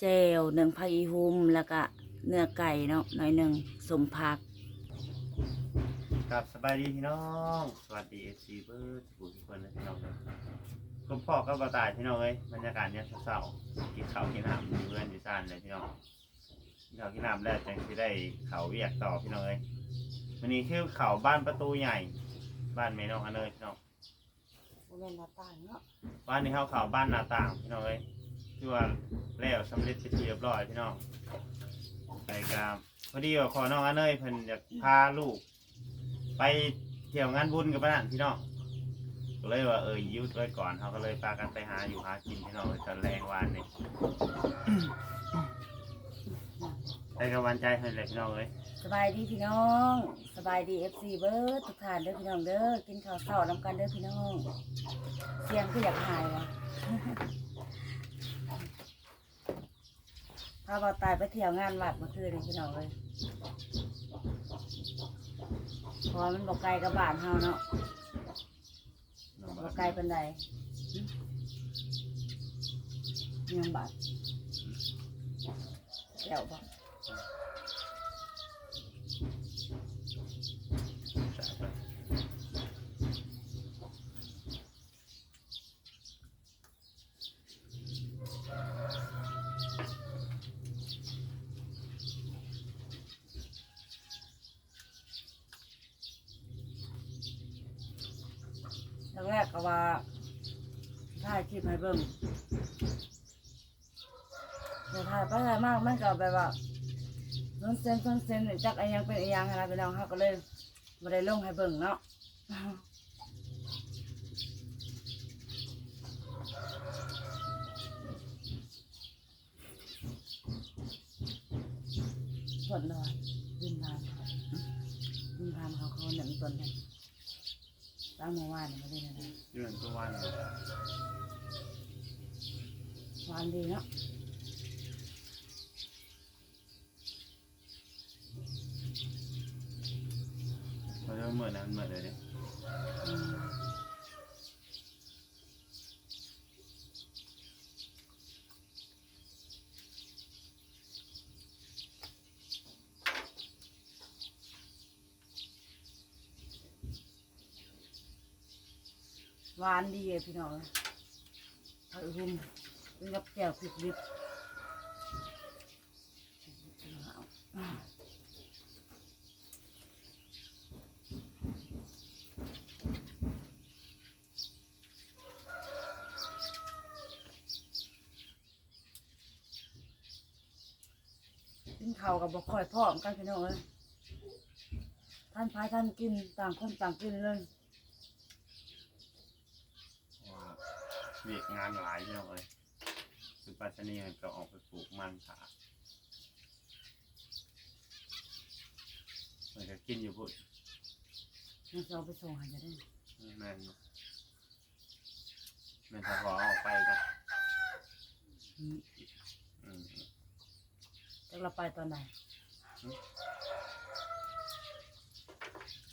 เจลหนึ่งผักอีหุมแล้วก็เนื้อไก่เนาะหน่อยหนึ่งสมผักครับสบายดีพี่น้อง สวัสดีเอซีเบิร์ดผู้ทุกคนนะพี่น้องเลยคุณพ่อก็บาตายพี่น้องเอ้ยบรรยากาศเนี่ยเศร้าๆกินข้าวกินน้ำอยู่เพื่อนอยู่ซ่านเลยพี่น้องกินข้าวกินน้ำแล้วจังที่ได้เขาเวียกต่อพี่น้องเอ้ยวันนี้คือเขาบ้านประตูใหญ่ บ้านเมน้องอันเลยพี่น้อง บ่แม่นหน้าต่างเนาะบ้านนี้เขาเขาบ้านหนาต่างพี่น้องเอ้ย ที่ว่าแล้วสำเร็จเป็นที่เรียบร้อยพี่น้องไปกามพอดีว่าขอน้องอันเนยเพิ่นอยากพาลูก ไปเที่ยวงานบุญกับบ้านพี่น้องก็เลยว่าเออยุดไว้ก่อนเขาก็เลยพากันไปหาอยู่หากินพี่น้องตอนแรงวานนี่ไปกับวันใจเพิ่นเลยพี่น้องเอ้ยสบายดีพี่น้อง สบายดี FC เบิร์ดทุกท่านเด้อพี่น้องเด้อกินข้าวเช้านํกันเด้อพี่น้องเสียงคืออยากหายวะ พาบ่าวตายไปเที่ยวงานวัดเมื่อคืนนี่พี่น้องเลยเพราะว่ามันบ่ไกลกับบ้านเฮาเนาะน้องบ่บัดไกลปานใดหึยังบาดแล้วบ่ รกก็ว่าถ่ายคลิปให้เบิ่งแต่ถ่ายไปถ่ายมากมันก็แบบว่าโนนเซนโนนเซนจักไอ้ยังเป็นไอ้ยังอะไรพี่น้องเขาก็เลยบ่ได้ลงให้เบิ่งเนาะส่วนนอนดินทานดินทานเขาเขาหนึ่งต้นเลย ตั้งเมื่อวานนี่ไม่ได้นะเดือนตัววันวานดีเนาะเราเริ่มเหมือนนั้นเหมือนเลย หวานดีเลยพี่น้องเอาอุ้มเป็นกับแก้วพริกดิบกินข้าวกับบกค่อยพร้อมกันพี่น้องเลยท่านพายท่านกินต่างคนต่างกินเลย ว่า เวียกงานหลายพี่น้องเอ้ยคือปัจจุบันนี้ก็ออกไปปลูกมันผามันก็กินอยู่พุ่นมันจะเอาไปส่งให้จะได้แม่นบ่แม่นถ้าพอเอาออกไปก็อืมอืมจะเราไปตอนไหน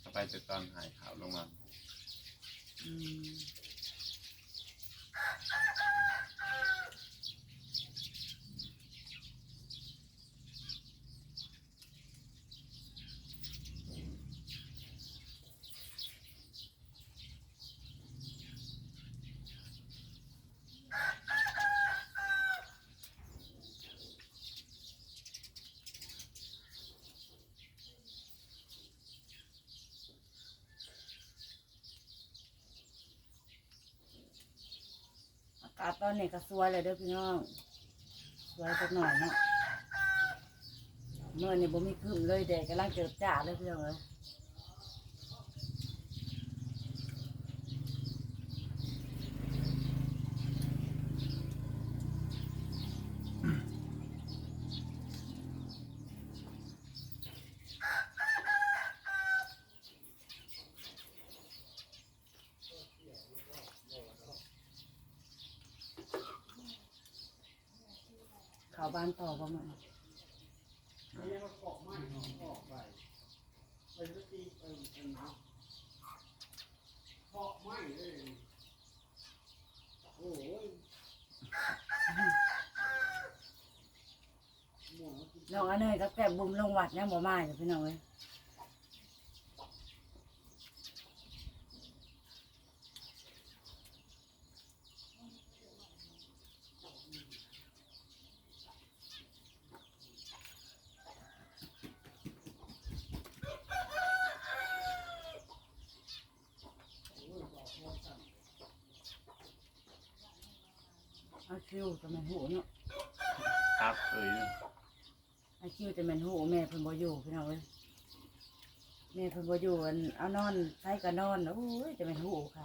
เอาไปแต่ตอนหายข่าวลงมาอืม อาตอนนี้ก็สวยเลยเด้อพี่น้องสวยสักหน่อยเนาะเมื่อนี่บ่มีครึ้มเลยแดดกำลังเจิดจ้าเลยพี่น้องเอ้ย เข้าบ้านต่อประมาณเน้องอันเนยก็แก้บุมลงวัดเนี่ยบ่มาจ้ะพี่น้องเอ้ย เอาคิวจะแม่นหูเนาะครับเอ้ยเอาคิวจะแม่นหูแม่เพิ่นบ่อยู่พี่น้องเอ้ยแม่เพิ่นบ่อยู่อันเอานอนใช้ก็นอนโอ้ยจะแม่นหูค่ะ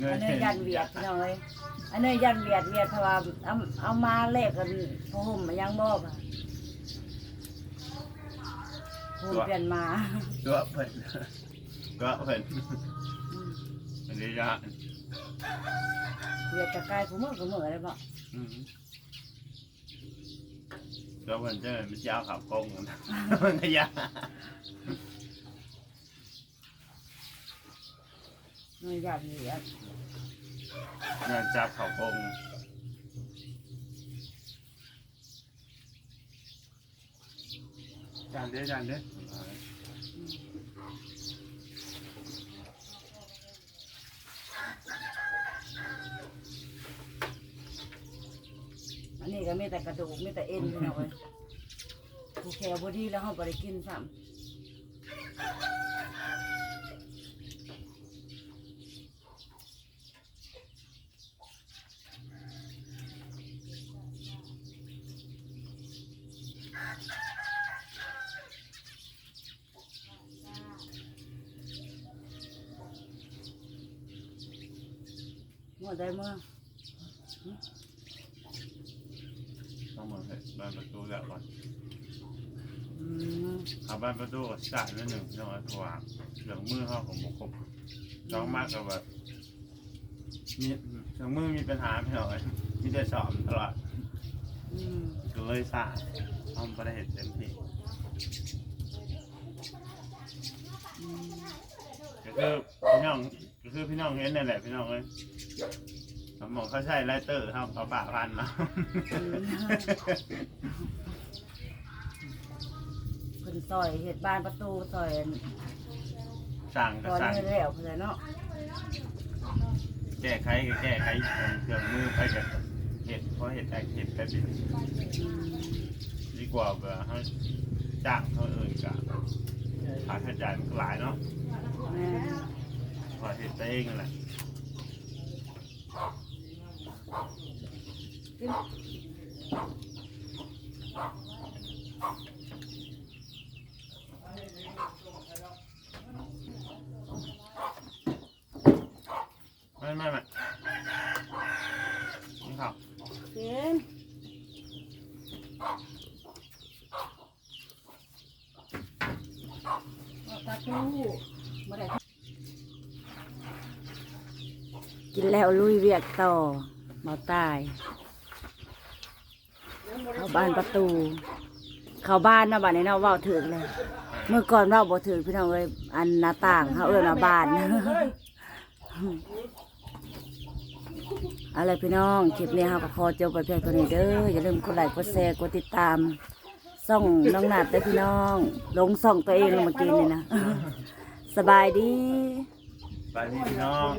อันเนยยันเวียดพี่น้องเอ้ยอันเนยยันเวียดเวียดเพราะว่าเอาเอามาแลกกันพห่มมายังบอกอะห่มเปลี่ยนมาตัวเพิ่นก็เพิ่นอืมอันนี้ยะเวียดจะกลายกูมือกูมือเลยบอกอืมตัวเพิ่นจะเป็นเจ้าขับกงนะมันก็ยะเนยยันเวียด งานจับขับกงจานเด้อจานเด้ออืมอันนี้ก็มีแต่กระดูกมีแต่เอ็นพี่น้องเอ้ยกูแคร์บอดี้แล้วเขาบริกินซ้ำ มดได้เมื่อต้องมาเห็ดบานประตูแล้วก่อนอืมเอาบานประตูสาดนิดหนึ่งน้อยกว่าเหลืองมือเขาของบุคคลร้องมากกับแบบมีเหลืองมือมีปัญหาไม่หน่อยมีแต่สอบตลอดอืมก็เลยสาดเอาไปได้เห็นเต็มที่อืมก็คือ พี่น้องก็คือพี่น้องเห็นนั่นแหละพี่น้องเลยผมบอกเขาใช้ไลเตอร์ครับเอาปะพันมาอืมคนซอยเห็ดบ้านประตูซอยสั่งซก็อยสั่งนี่แล้วเพื่อนเนาะแก้ไขก็แก้ไขเครื่องมือไปกับเห็ดเพราะเห็ดแตกเห็ดแต่บิดอืมดีกว่าเบื่อให้จ้างเขาอื่นกับค่าใช้จ่ายมันก็หลายเนาะ แม่ พอเห็ดไปเองนั่นแหละไม่ไม่ไม่นี่ครับเสียงประตูมาได้ กินแล้วลุยเวียกต่อมาตาย เข้าบ้านประตู เข้าบ้านนะบ้านนี้เนาะเว้าถึงเลยเมื่อก่อนเว้าบ่ถึงพี่น้องเอ้ยอันหน้าต่างเขาเอิ้นว่าบ้านอะไรพี่น้องคลิปนี้เราก็ขอจบไปเพียงเท่านี้เด้ออย่าลืมกดไลค์กดแชร์กดติดตามส่องน้องนัดเด้อพี่น้องลงส่องตัวเองเมื่อกี้นี่นะ สบายดี ไปพี่น้อง